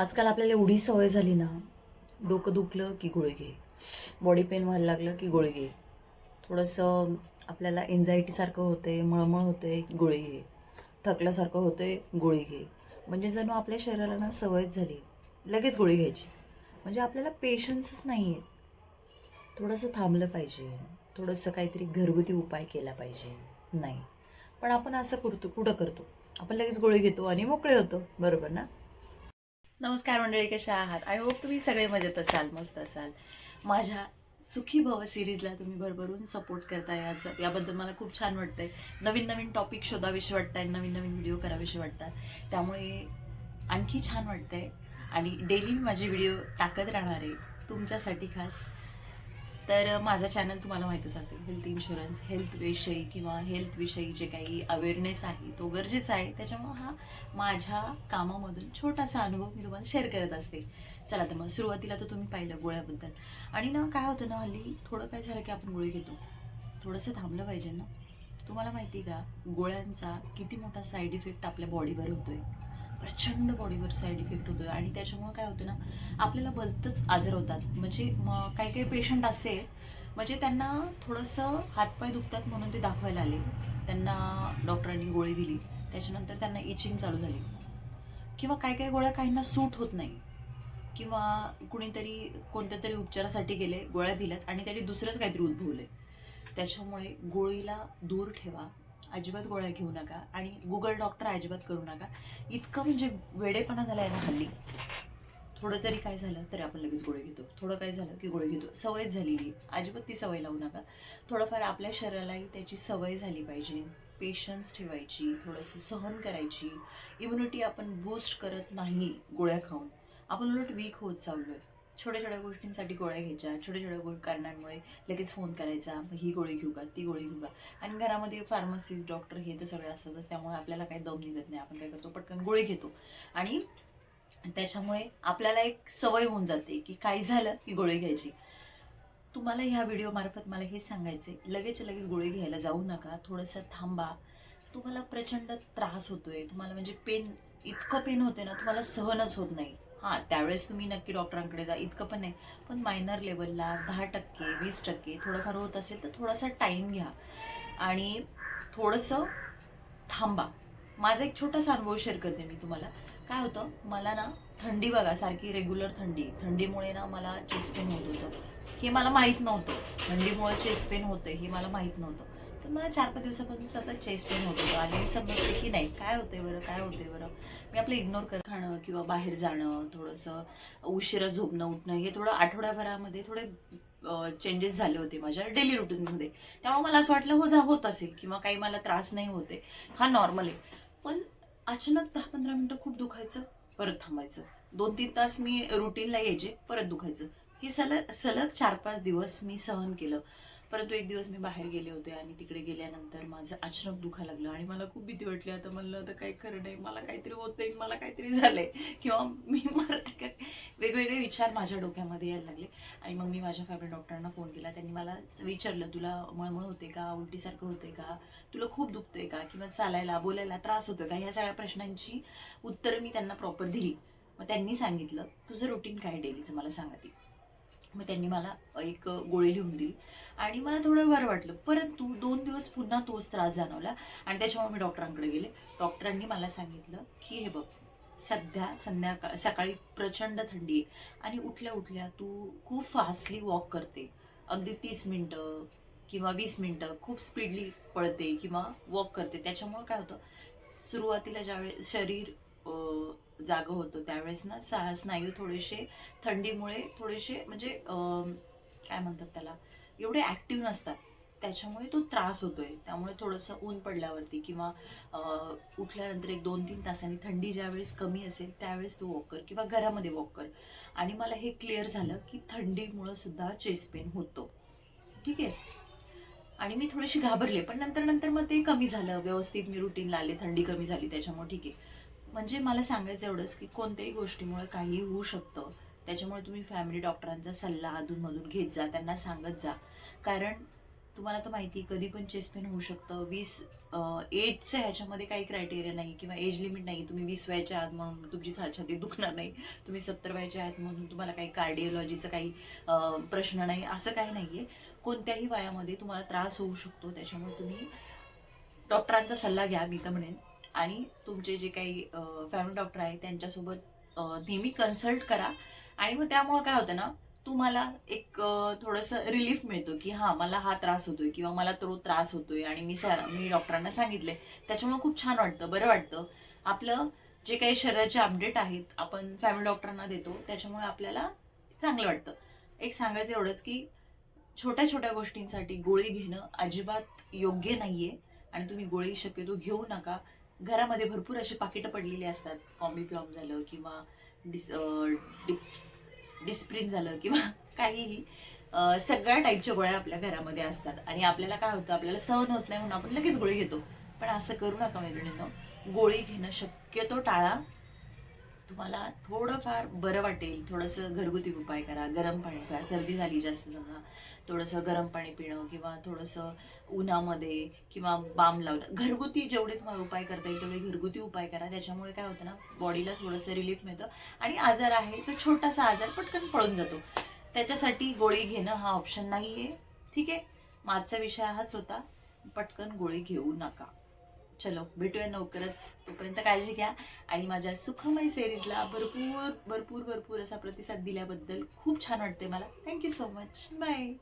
आजकाल आपल्याला एवढी सवय झाली ना डोकं दुखलं की गोळी घे. बॉडी पेन व्हायला लागलं की गोळी घे. थोडंसं आपल्याला एन्झायटीसारखं होते मळमळ होते गोळी घे. थकल्यासारखं होते गोळी घे. म्हणजे जणू आपल्या शरीराला ना सवयच झाली. लगेच गोळी घ्यायची. म्हणजे आपल्याला पेशन्सच नाही आहे थोडंसं थांबलं पाहिजे. थोडंसं काहीतरी घरगुती उपाय केला पाहिजे. नाही. पण आपण असं करतो कुठं करतो? आपण लगेच गोळी घेतो आणि मोकळे होतो. बरोबर ना? नमस्कार मंडळी कशा आहात? आय होप तुम्ही सगळे मजेत असाल मस्त असाल. माझ्या सुखी भव सिरीजला तुम्ही भरभरून सपोर्ट करताय याचं याबद्दल मला खूप छान वाटतंय. नवीन नवीन टॉपिक शोधाविषयी वाटताय नवीन नवीन व्हिडिओ कराविषयी वाटतात. त्यामुळे आणखी छान वाटतंय. आणि डेली मी माझे व्हिडिओ टाकत राहणार आहे. तुमच्यासाठी खास तर माझं चॅनल तुम्हाला माहीतच असेल हेल्थ इन्शुरन्स हेल्थविषयी किंवा हेल्थविषयी जे काही अवेअरनेस आहे तो गरजेचा आहे. त्याच्यामुळं हा माझ्या कामामधून छोटासा अनुभव मी तुम्हाला शेअर करत असते. चला तर मग सुरुवातीला तर तुम्ही पाहिलं गोळ्याबद्दल. आणि ना काय होतं ना हल्ली थोडं काय झालं की आपण गोळी घेतो. थोडंसं थांबलं पाहिजे ना. तुम्हाला माहिती का गोळ्यांचा किती मोठा साईड इफेक्ट आपल्या बॉडीवर होतोय. प्रचंड बॉडीवर साईड इफेक्ट होतो आणि त्याच्यामुळे काय होतं ना आपल्याला भलतंच आजार होतात. म्हणजे मग काही काही पेशंट असे म्हणजे त्यांना थोडंसं हातपाय दुखतात म्हणून ते दाखवायला आले. त्यांना डॉक्टरांनी गोळी दिली. त्याच्यानंतर त्यांना इचिंग चालू झाली. किंवा काही काही गोळ्या काहींना सूट होत नाही. किंवा कुणीतरी कोणत्या तरी उपचारासाठी गेले गोळ्या दिल्यात आणि त्यांनी दुसरंच काहीतरी उद्भवले त्याच्यामुळे गोळीला दूर ठेवा. अजिबात गोळ्या घेऊ नका आणि गुगल डॉक्टर अजिबात करू नका. इतकं म्हणजे वेडेपणा झाला आहे ना हल्ली. थोडं जरी काय झालं तरी आपण लगेच गोळे घेतो. थोडं काय झालं की गोळे घेतो. सवयच झालेली अजिबात ती सवय लावू नका. थोडंफार आपल्या शरीरालाही त्याची सवय झाली पाहिजे. पेशन्स ठेवायची थोडंसं सहन करायची. इम्युनिटी आपण बूस्ट करत नाही गोळ्या खाऊन. आपण उलट वीक होत चाललोय. छोट्या छोट्या गोष्टींसाठी गोळ्या घ्यायच्या छोट्या छोट्या गो कारणांमुळे लगेच फोन करायचा मग ही गोळी घेऊ का ती गोळी घेऊ का? आणि घरामध्ये फार्मसिस्ट डॉक्टर हे तर सगळे असतातच त्यामुळे आपल्याला काही दम निघत नाही. आपण काय करतो पटकन गोळी घेतो. आणि त्याच्यामुळे आपल्याला एक सवय होऊन जाते की काही झालं की गोळी घ्यायची. तुम्हाला ह्या व्हिडिओमार्फत मला हेच सांगायचे लगेच लगेच गोळी घ्यायला जाऊ नका थोडंसं थांबा. तुम्हाला प्रचंड त्रास होतोय तुम्हाला म्हणजे पेन इतकं पेन होते ना तुम्हाला सहनच होत नाही. हां त्यावेळेस तुम्ही नक्की डॉक्टरांकडे जा. इतकं पण नाही. पण मायनर लेवलला दहा टक्के वीस टक्के थोडंफार होत असेल तर थोडासा टाईम घ्या. आणि थोडंसं थांबा. माझा एक छोटासा अनुभव शेअर करते मी तुम्हाला. काय होतं? मला ना थंडी बघा सारखी रेग्युलर थंडी. थंडीमुळे ना मला चेस्ट पेन होत होतं. हे मला माहीत नव्हतं. थंडीमुळे चेस्ट पेन होतं हे मला माहीत नव्हतं. मला चार पाच दिवसापासून सतत चेस्ट पेन होत होतं आणि मी समजते की नाही काय होते बरं काय होते बरं? मी आपलं इग्नोर कर खाणं किंवा बाहेर जाणं थोडंसं उशिरा झोपणं उठणं हे थोडं आठवड्याभरामध्ये थोडे चेंजेस झाले होते माझ्या डेली रुटीनमध्ये त्यामुळे मला असं वाटलं हो जा होत असेल किंवा काही मला त्रास नाही होते. हा नॉर्मल आहे. पण अचानक दहा पंधरा मिनटं खूप दुखायचं परत थांबायचं. दोन तीन तास मी रुटीनला यायचे परत दुखायचं. हे सलग सलग चार पाच दिवस मी सहन केलं. परंतु एक दिवस मी बाहेर गेले होते आणि तिकडे गेल्यानंतर माझं अचानक दुखा लागलं आणि मला खूप भीती वाटली. आता म्हणलं आता काही खरं नाही मला काहीतरी होतंय मला काहीतरी झालंय. किंवा मी मरते काय वेगवेगळे विचार माझ्या डोक्यामध्ये यायला लागले. आणि मग मी माझ्या फॅमिली डॉक्टरांना फोन केला. त्यांनी मला विचारलं तुला मळमळ होते का? उलटीसारखं होते का? तुला खूप दुखतंय का? किंवा चालायला बोलायला त्रास होतोय का? ह्या सगळ्या प्रश्नांची उत्तरं मी त्यांना प्रॉपर दिली. मग त्यांनी सांगितलं तुझं रुटीन काय डेलीचं मला सांगा ती. मग त्यांनी मला एक गोळी लिहून दिली. आणि मला थोडं बरं वाटलं. परंतु दोन दिवस पुन्हा तोच त्रास जाणवला आणि त्याच्यामुळे मी डॉक्टरांकडे गेले. डॉक्टरांनी मला सांगितलं की हे बघ सध्या संध्याकाळ सकाळी प्रचंड थंडी आहे आणि उठल्या उठल्या तू खूप फास्टली वॉक करते. अगदी तीस मिनटं किंवा वीस मिनटं खूप स्पीडली पळते किंवा वॉक करते. त्याच्यामुळं काय होतं सुरुवातीला ज्यावेळेस शरीर जागं होतं त्यावेळेस ना. सा स्नायू थोडेसे थंडीमुळे थोडेसे म्हणजे काय म्हणतात त्याला? एवढे ॲक्टिव्ह नसतात. त्याच्यामुळे तो त्रास होतोय. त्यामुळे थोडंसं ऊन पडल्यावरती किंवा उठल्यानंतर एक दोन तीन तासांनी थंडी ज्यावेळेस कमी असेल त्यावेळेस तू वॉक कर किंवा घरामध्ये वॉक कर. आणि मला हे क्लिअर झालं की थंडीमुळं सुद्धा चेस्ट पेन होतो. ठीक आहे? आणि मी थोडीशी घाबरले. पण नंतर नंतर मग ते कमी झालं. व्यवस्थित मी रुटीनला आले. थंडी कमी झाली त्याच्यामुळे. ठीक आहे. म्हणजे मला सांगायचं एवढंच की कोणत्याही गोष्टीमुळे काहीही होऊ शकतं. त्याच्यामुळे तुम्ही फॅमिली डॉक्टरांचा सल्ला अधूनमधून घेत जा त्यांना सांगत जा. कारण तुम्हाला तर माहिती आहे, कधी पण चेस्ट पेन होऊ शकतं. वीस एजचं ह्याच्यामध्ये काही क्रायटेरिया नाही किंवा एज लिमिट नाही. तुम्ही वीस वयाच्या आहात म्हणून तुमची छाती दुखणार नाही. तुम्ही सत्तर वयाच्या आहात म्हणून तुम्हाला काही कार्डिओलॉजीचं काही प्रश्न नाही असं काही नाही आहे कोणत्याही वयामध्ये तुम्हाला त्रास होऊ शकतो. त्याच्यामुळे तुम्ही डॉक्टरांचा सल्ला घ्या मी तर म्हणेन. आणि तुमचे जे काही फॅमिली डॉक्टर आहे त्यांच्यासोबत नेहमी कन्सल्ट करा. आणि मग त्यामुळे काय होतं ना तुम्हाला एक थोडंसं रिलीफ मिळतो की हां मला हा त्रास होतोय किंवा मला तो त्रास होतोय आणि मी सा मी डॉक्टरांना सांगितले त्याच्यामुळे खूप छान वाटतं बरं वाटतं. आपलं जे काही शरीराचे अपडेट आहेत आपण फॅमिली डॉक्टरांना देतो त्याच्यामुळे आपल्याला चांगलं वाटतं. एक सांगायचं एवढंच की छोट्या छोट्या गोष्टींसाठी गोळी घेणं अजिबात योग्य नाहीये. आणि तुम्ही गोळी शक्यतो घेऊ नका. घरामध्ये भरपूर अशी पाकिटं पडलेली असतात. कॉम्बिफ्लॉम झालं किंवा डिस डिप डिस्प्रिन झालं किंवा काहीही सगळ्या टाईपच्या गोळ्या आपल्या घरामध्ये असतात. आणि आपल्याला काय होतं आपल्याला सहन होत नाही म्हणून आपण लगेच गोळी घेतो. पण असं करू नका मैत्रिणींनो. गोळी घेणं शक्यतो टाळा. तुम्हाला थोडंफार बरं वाटेल. थोडंसं घरगुती उपाय करा गरम पाणी प्या. सर्दी झाली जास्त समजा थोडंसं गरम पाणी पिणं किंवा थोडंसं उन्हामध्ये किंवा बाम लावणं. घरगुती जेवढे तुम्हाला उपाय करता येईल तेवढे घरगुती उपाय करा. त्याच्यामुळे काय होतं ना बॉडीला थोडंसं रिलीफ मिळतं. आणि आजार आहे तो छोटासा आजार पटकन पळून जातो. त्याच्यासाठी गोळी घेणं हा ऑप्शन नाही आहे ठीक आहे? मागचा विषय हाच होता. पटकन गोळी घेऊ नका. चलो भेटूया लवकरच. तोपर्यंत काळजी घ्या आणि माझ्या सुखमय सिरीजला भरपूर भरपूर भरपूर असा प्रतिसाद दिल्याबद्दल खूप छान वाटते मला. Thank you so much bye